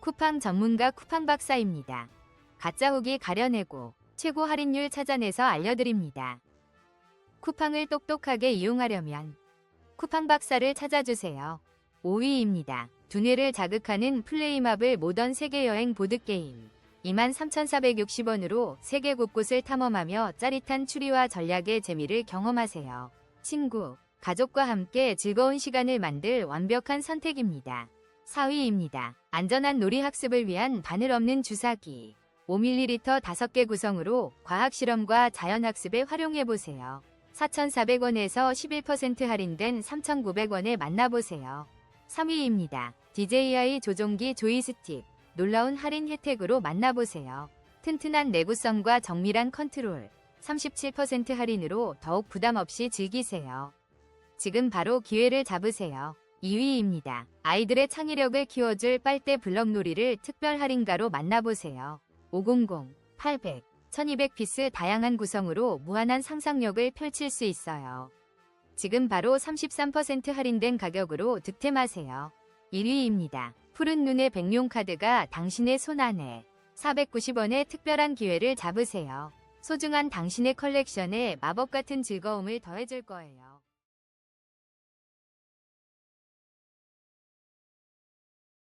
쿠팡 전문가 쿠팡 박사입니다. 가짜 후기 가려내고 최고 할인율 찾아내서 알려드립니다. 쿠팡을 똑똑하게 이용하려면 쿠팡 박사를 찾아주세요. 5위입니다. 두뇌를 자극하는 플레이마블 모던 세계여행 보드게임. 23,460원으로 세계 곳곳을 탐험하며 짜릿한 추리와 전략의 재미를 경험하세요. 친구, 가족과 함께 즐거운 시간을 만들 완벽한 선택입니다. 4위입니다. 안전한 놀이 학습을 위한 바늘 없는 주사기. 5ml 5개 구성으로 과학 실험과 자연 학습에 활용해 보세요. 4,400원에서 11% 할인된 3,900원에 만나보세요. 3위입니다. DJI 조종기 조이스틱. 놀라운 할인 혜택으로 만나보세요. 튼튼한 내구성과 정밀한 컨트롤. 37% 할인으로 더욱 부담 없이 즐기세요. 지금 바로 기회를 잡으세요. 2위입니다. 아이들의 창의력을 키워줄 빨대 블럭놀이를 특별 할인가로 만나보세요. 500, 800, 1200 피스 다양한 구성으로 무한한 상상력을 펼칠 수 있어요. 지금 바로 33% 할인된 가격으로 득템하세요. 1위입니다. 푸른 눈의 백룡 카드가 당신의 손 안에 490원의 특별한 기회를 잡으세요. 소중한 당신의 컬렉션에 마법 같은 즐거움을 더해줄 거예요.